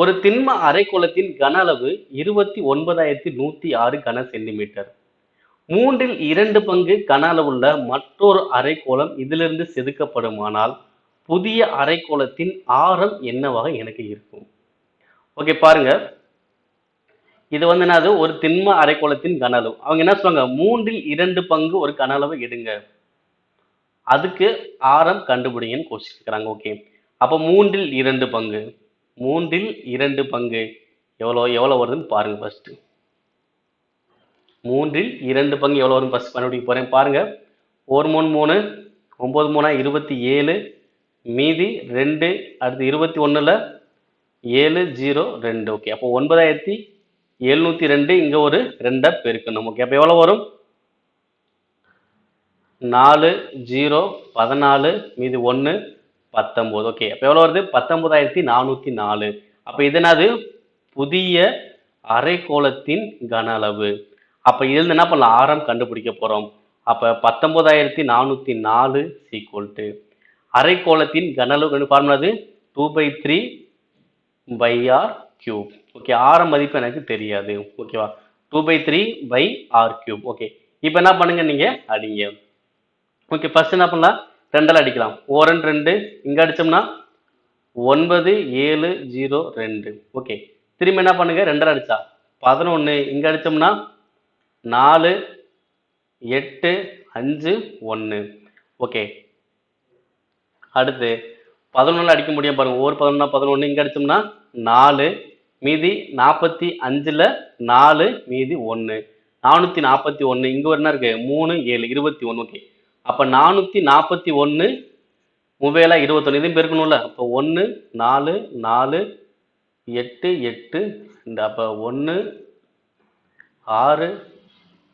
ஒரு திண்ம அரைக்கோளத்தின் கன அளவு இருபத்தி ஒன்பதாயிரத்தி நூற்றி ஆறு கன சென்டிமீட்டர். மூன்றில் இரண்டு பங்கு கன அளவுள்ள மற்றொரு அரைக்கோளம் இதிலிருந்து செதுக்கப்படுமானால் புதிய அரைக்கோளத்தின் ஆரம் என்னவாக எனக்கு இருக்கும்? ஓகே பாருங்க. இது வந்து என்னது? ஒரு திண்ம அரைக்கோளத்தின் கன அளவு அவங்க என்ன சொல்லுவாங்க? மூன்றில் இரண்டு பங்கு ஒரு கன அளவு எடுங்க. அதுக்கு ஆரம் கண்டுபிடிங்கன்னு கொஸ்டின் ஓகே அப்போ மூன்றில் இரண்டு பங்கு. மூன்றில் இரண்டு பங்கு. எவ்வளோ எவ்வளோ வருதுன்னு பாருங்கள் ஃபஸ்ட்டு மூன்றில் இரண்டு பங்கு எவ்வளோ வரும் ஃபஸ்ட் கண்டுபிடிக்க போகிறேன் பாருங்கள் ஒரு மூணு மூணு ஒம்பது மூணா இருபத்தி ஏழு மீதி ரெண்டு அடுத்து இருபத்தி ஒன்றில் ஏழு ஜீரோ ரெண்டு. ஓகே அப்போ ஒன்பதாயிரத்தி எழுநூற்றி ரெண்டு இங்கே ஒரு ரெண்டாக பெருக்கணும். ஓகே அப்போ எவ்வளோ வரும்? நாலு ஜீரோ பதினாலு மீதி ஒன்று பத்தொம்போது ஓகே அப்போ எவ்வளோ வருது? பத்தொம்போதாயிரத்தி நானூற்றி நாலு அப்போ இது புதிய அரைக்கோளத்தின் கன அளவு. அப்போ இதுல என்ன பண்ணலாம்? ஆரம் கண்டுபிடிக்க போகிறோம் அப்போ பத்தொம்போதாயிரத்தி நானூற்றி நாலு சீக்குவல் டு அரைக்கோளத்தின் கன அளவு ஃபார்முலாது two by three pi r cube okay ஆரம் மதிப்பு எனக்கு தெரியாது. ஓகேவா two by three pi r cube okay இப்போ என்ன பண்ணுங்க நீங்கள் அடிங்க. ஓகே ஃபர்ஸ்ட் என்ன பண்ணலாம்? ரெண்டில் அடிக்கலாம். ஓரன் ரெண்டு இங்கே அடித்தோம்னா ஒன்பது ஏழு ஜீரோ ரெண்டு. ஓகே. திரும்ப என்ன பண்ணுங்க? ரெண்டரை அடித்தா பதினொன்று இங்கே அடித்தோம்னா நாலு எட்டு அஞ்சு ஒன்று ஓகே. அடுத்து பதினொன்று அடிக்க முடியும் பாருங்கள் ஒவ்வொரு பதினொன்னா பதினொன்று இங்கே அடிச்சோம்னா நாலு மீதி நாற்பத்தி அஞ்சில் நாலு மீதி ஒன்று நானூற்றி நாற்பத்தி ஒன்று இங்கே என்ன இருக்குது மூணு ஏழு இருபத்தி ஒன்று ஓகே. அப்போ நானூற்றி நாற்பத்தி ஒன்று மூவேலா இருபத்தொன்று இதையும் பெருக்கணும்ல. அப்போ ஒன்று நாலு நாலு எட்டு எட்டு இந்த அப்போ ஒன்று ஆறு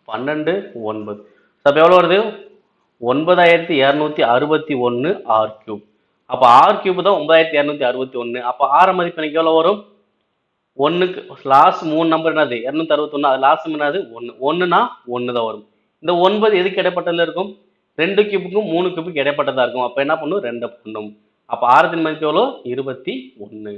பன்னெண்டு ஒன்பது. அப்போ எவ்வளோ வருது? ஒன்பதாயிரத்தி இரநூத்தி அறுபத்தி ஒன்று ஆர் கியூப் அப்போ ஆர் கியூப் தான் ஒன்பதாயிரத்தி இரநூத்தி அறுபத்தி ஒன்று அப்போ ஆற மதிப்பு எனக்கு எவ்வளோ வரும்? ஒன்றுக்கு லாஸ்ட் மூணு நம்பர் என்னது? இரநூத்தி அறுபத்தொன்று அது லாஸ்ட் என்னது? ஒன்று ஒன்றுனா ஒன்று தான் வரும். இந்த ஒன்பது எதுக்கு இடைப்பட்டதில் இருக்கும்? ரெண்டு கியூபுக்கும் மூணு கியூபுக்கு இடைப்பட்டதாக இருக்கும். அப்போ என்ன பண்ணும்? ரெண்டு பண்ணும். அப்போ ஆரத்தின் மதிப்பு எவ்வளோ இருபத்தி ஒன்று